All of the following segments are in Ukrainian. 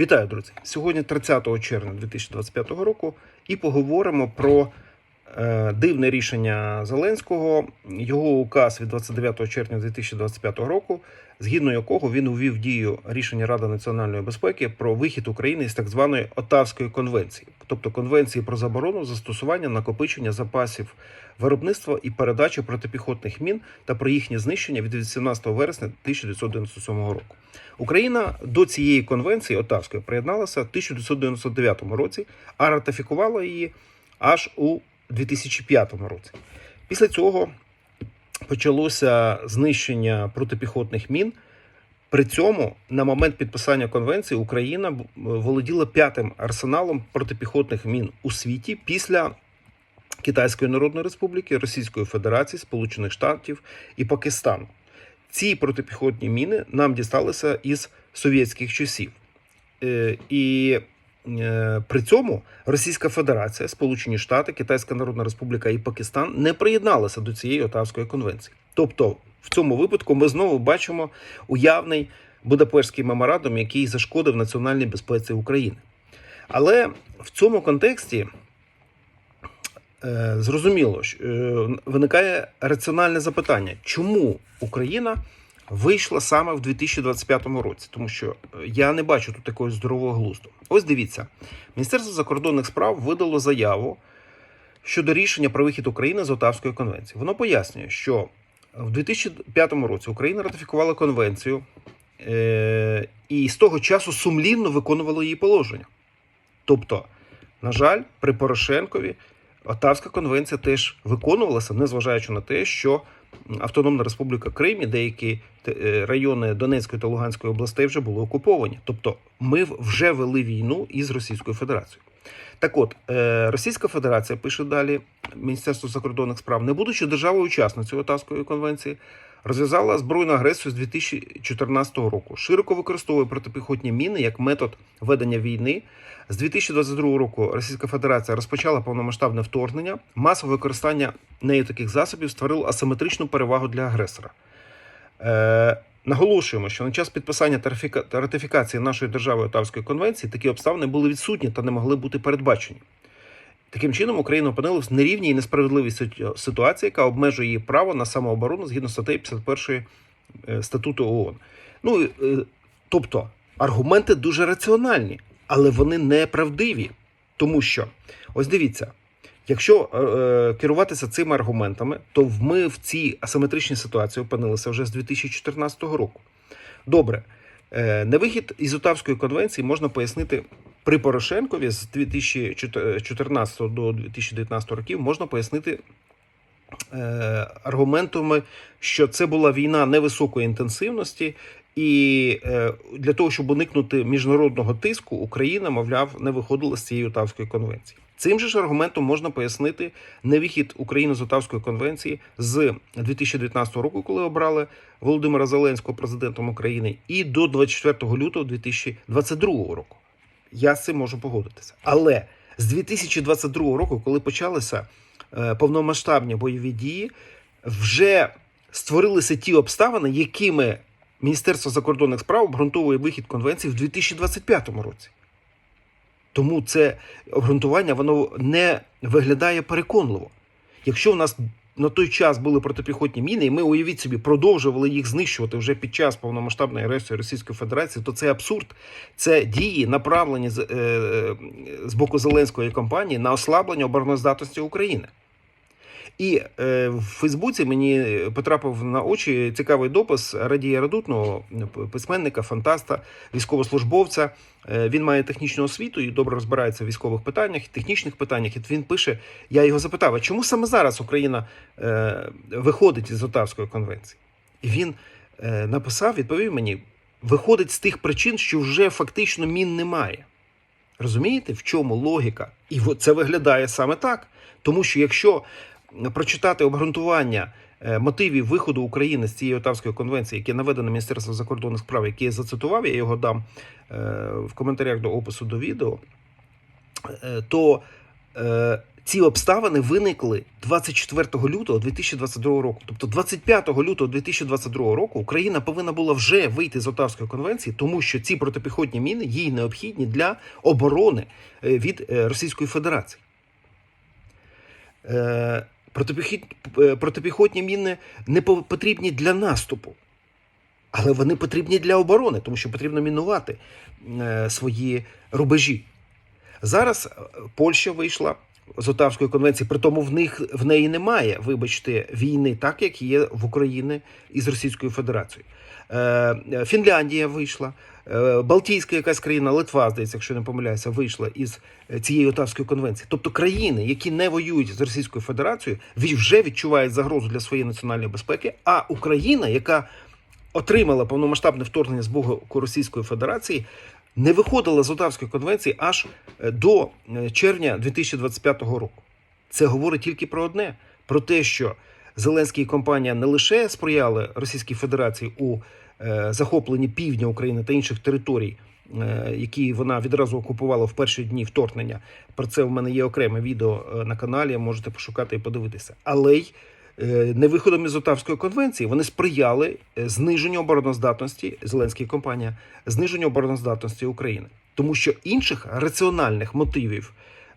Вітаю, друзі! Сьогодні 30 червня 2025 року і поговоримо про дивне рішення Зеленського, його указ від 29 червня 2025 року, згідно якого він увів дію рішення Ради національної безпеки про вихід України із так званої Отавської конвенції, тобто конвенції про заборону застосування накопичення запасів виробництва і передачі протипіхотних мін та про їхнє знищення від 18 вересня 1997 року. Україна до цієї конвенції Отавської приєдналася в 1999 році, а ратифікувала її аж у 2005 році. Після цього почалося знищення протипіхотних мін. При цьому на момент підписання конвенції Україна володіла п'ятим арсеналом протипіхотних мін у світі після Китайської Народної Республіки, Російської Федерації, Сполучених Штатів і Пакистану. Ці протипіхотні міни нам дісталися із совєтських часів. Е, І е, при цьому Російська Федерація, Сполучені Штати, Китайська Народна Республіка і Пакистан не приєдналися до цієї Отавської конвенції. Тобто, в цьому випадку ми знову бачимо уявний Будапештський меморандум, який зашкодив національній безпеці України. Але в цьому контексті е, зрозуміло, що е, виникає раціональне запитання, чому Україна вийшла саме в 2025 році, тому що е, я не бачу тут такого здорового глузду. Ось дивіться, Міністерство закордонних справ видало заяву щодо рішення про вихід України з Отавської конвенції. Воно пояснює, що в 2005 році Україна ратифікувала конвенцію е, і з того часу сумлінно виконувала її положення. Тобто, на жаль, при Порошенкові Отавська конвенція теж виконувалася, незважаючи на те, що Автономна Республіка Крим і деякі е, райони Донецької та Луганської областей вже були окуповані. Тобто, ми вже вели війну із Російською Федерацією. Так от, е, Російська Федерація пише далі Міністерство закордонних справ, не будучи державою учасницею Отавської конвенції, розв'язала збройну агресію з 2014 року. Широко використовує протипіхотні міни як метод ведення війни. З 2022 року Російська Федерація розпочала повномасштабне вторгнення. Масове використання нею таких засобів створило асиметричну перевагу для агресора. Е, наголошуємо, що на час підписання та ратифікації нашої держави Отавської конвенції такі обставини були відсутні та не могли бути передбачені. Таким чином, Україна опинилась в нерівній і несправедливій ситуації, яка обмежує її право на самооборону згідно статей 51 е, статуту ООН. Ну, е, тобто, аргументи дуже раціональні, але вони неправдиві. Тому що, ось дивіться, якщо е, е, керуватися цими аргументами, то ми в цій асиметричній ситуації опинилися вже з 2014 року. Добре, е, невихід із Отавської конвенції можна пояснити при Порошенкові з 2014 до 2019 років можна пояснити е, аргументами, що це була війна невисокої інтенсивності, і е, для того, щоб уникнути міжнародного тиску, Україна, мовляв, не виходила з цієї Отавської конвенції. Цим же ж аргументом можна пояснити невихід України з Отавської конвенції з 2019 року, коли обрали Володимира Зеленського президентом України, і до 24 лютого 2022 року. Я з цим можу погодитися. Але з 2022 року, коли почалися е, повномасштабні бойові дії, вже створилися ті обставини, якими Міністерство закордонних справ обґрунтовує вихід конвенції в 2025 році. Тому це обґрунтування воно не виглядає переконливо. Якщо в нас на той час були протипіхотні міни, і ми, уявіть собі, продовжували їх знищувати вже під час повномасштабної агресії Російської Федерації, то це абсурд. Це дії, направлені з, е, з боку Зеленської кампанії на ослаблення обороноздатності України. І е, в Фейсбуці мені потрапив на очі цікавий допис Радія Радутного, письменника, фантаста, військовослужбовця. Е, він має технічну освіту і добре розбирається в військових питаннях, технічних питаннях. І він пише: я його запитав: а чому саме зараз Україна е, виходить із Отавської конвенції? І він е, написав, відповів мені: виходить з тих причин, що вже фактично мін немає. Розумієте, в чому логіка? І це виглядає саме так. Тому що якщо прочитати обґрунтування е, мотивів виходу України з цієї Отавської конвенції, яке наведено Міністерство закордонних справ, яке я зацитував, я його дам е, в коментарях до опису до відео, е, то ці обставини виникли 24 лютого 2022 року. Тобто 25 лютого 2022 року Україна повинна була вже вийти з Отавської конвенції, тому що ці протипіхотні міни їй необхідні для оборони від Російської Федерації. Е, Протипіхотні міни не по- потрібні для наступу, але вони потрібні для оборони, тому що потрібно мінувати е, свої рубежі. Зараз е, Польща вийшла з Отавської конвенції, при тому в них в неї немає, вибачте, війни, так як є в Україні із Російською Федерацією. Е, е, Фінляндія вийшла, е, Балтійська якась країна, Литва, здається, якщо не помиляюся, вийшла із цієї Отавської конвенції. Тобто країни, які не воюють з Російською Федерацією, вже відчувають загрозу для своєї національної безпеки. А Україна, яка отримала повномасштабне вторгнення з боку Російської Федерації, не виходила з Отавської конвенції аж е, до е, червня 2025 року. Це говорить тільки про одне: про те, що Зеленський і компанія не лише сприяли Російській Федерації у е, захопленні півдня України та інших територій, які вона відразу окупувала в перші дні вторгнення. Про це в мене є окреме відео на каналі, можете пошукати і подивитися. Але й е, не виходом із Отавської конвенції вони сприяли е, зниженню обороноздатності зеленської компанія, зниженню обороноздатності України, тому що інших раціональних мотивів,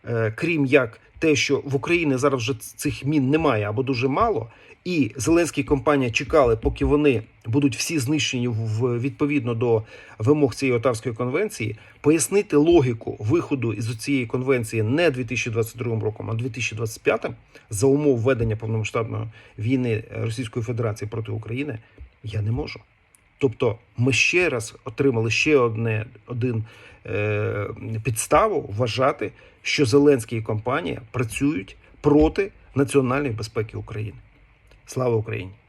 е, крім як те, що в Україні зараз вже цих мін немає або дуже мало, і Зеленський компанія чекали, поки вони будуть всі знищені в відповідно до вимог цієї Отавської конвенції, пояснити логіку виходу із цієї конвенції не 2022 роком, а 2025 за умов ведення повномасштабної війни Російської Федерації проти України, я не можу. Тобто, ми ще раз отримали ще одне один е, підставу вважати, що Зеленський і компанія працюють проти національної безпеки України. Слава Україні!